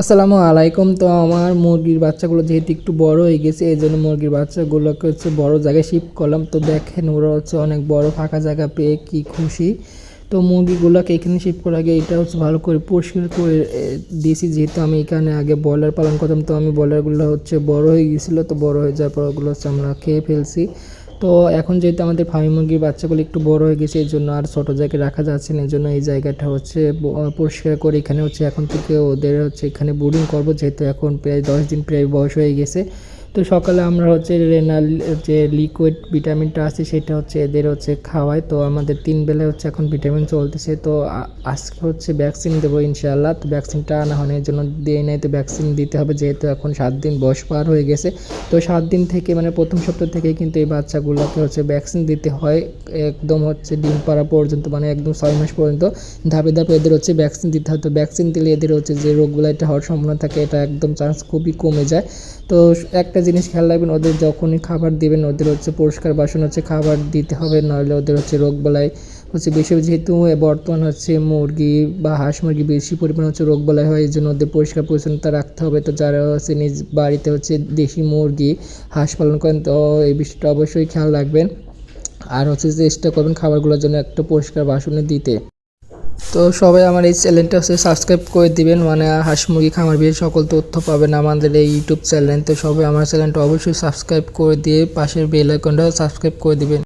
আসসালামু আলাইকুম। তো আমার মুরগির বাচ্চাগুলো যেহেতু একটু বড় হয়ে গেছে এই জন্য মুরগির বাচ্চাগুলোকে হচ্ছে বড় জায়গায় শিফট করলাম। তো দেখেন ওরা হচ্ছে অনেক বড় ফাঁকা জায়গা পেয়ে কি খুশি। তো মুরগিগুলোকে এখানে শিফট করার আগে এটা হচ্ছে ভালো করে পরিষ্কার করে দিয়েছি। যেহেতু আমি এখানে আগে ব্রয়লার পালন করতাম, তো আমি ব্রয়লারগুলো হচ্ছে বড় হয়ে গেছিল। তো বড় হয়ে যাওয়ার পর ওগুলো হচ্ছে আমরা খেয়ে ফেলছি। তো এখন যেহেতু আমাদের ফার্মি মুরগির বাচ্চাগুলো একটু বড় হয়ে গেছে, এই জন্য আর ছোট জায়গায় রাখা যাচ্ছে না, এই জন্য এই জায়গাটা হচ্ছে পরিষ্কার করে এখানে হচ্ছে এখন থেকে ওদের হচ্ছে এখানে বোর্ডিং করব, যেহেতু এখন প্রায় দশ দিন প্রায় বয়স হয়ে গেছে। তো সকালে আমরা হচ্ছে রেনাল, যে লিকুইড ভিটামিনটা আছে সেটা হচ্ছে এদের হচ্ছে খাওয়াই। তো আমাদের তিন বেলা হচ্ছে এখন ভিটামিন চলতেছে। তো আজকে হচ্ছে ভ্যাকসিন দেবো ইনশাআল্লাহ। তো ভ্যাকসিনটা আনা হয় এর জন্য দিয়ে নাই। তো ভ্যাকসিন দিতে হবে যেহেতু এখন সাত দিন বয়স পার হয়ে গেছে। তো সাত দিন থেকে মানে প্রথম সপ্তাহ থেকে কিন্তু এই বাচ্চাগুলোকে হচ্ছে ভ্যাকসিন দিতে হয়। একদম হচ্ছে ডিম পাড়া পর্যন্ত মানে একদম ছয় মাস পর্যন্ত ধাপে ধাপে এদের হচ্ছে ভ্যাকসিন দিতে হয়। তো ভ্যাকসিন দিলে এদের হচ্ছে যে রোগগুলো এটা হওয়ার সম্ভাবনা থাকে, এটা একদম চান্স খুবই কমে যায়। তো একটা জিনিস খেয়াল রাখবেন, ওদের যখনই খাবার দেবেন, ওদের হচ্ছে পরিষ্কার বাসন হচ্ছে খাবার দিতে হবে নইলে ওদের হচ্ছে রোগ বালাই হচ্ছে বেশি যেহেতু বর্তমান হচ্ছে মুরগি বা হাঁস মুরগি বেশি পরিমাণে হচ্ছে রোগ বালাই হয় এই জন্য ওদের পরিষ্কার পরিচ্ছন্নতা রাখতে হবে। তো যারা হচ্ছে নিজ বাড়িতে হচ্ছে দেশি মুরগি, হাঁস পালন করেন, তো এই বিষয়টা অবশ্যই খেয়াল রাখবেন। আর হচ্ছে চেষ্টা করবেন খাবারগুলোর জন্য একটা পরিষ্কার বাসনে দিতে। তো সবাই আমার এই চ্যানেলটা হচ্ছে সাবস্ক্রাইব করে দিবেন মানে হাঁস মুরগি খামার বিয়ে সকল তথ্য পাবেন আমাদের এই ইউটিউব চ্যানেল। তো সবাই আমার চ্যানেলটা অবশ্যই সাবস্ক্রাইব করে দিয়ে পাশের বেল আইকনটা সাবস্ক্রাইব করে দিবেন।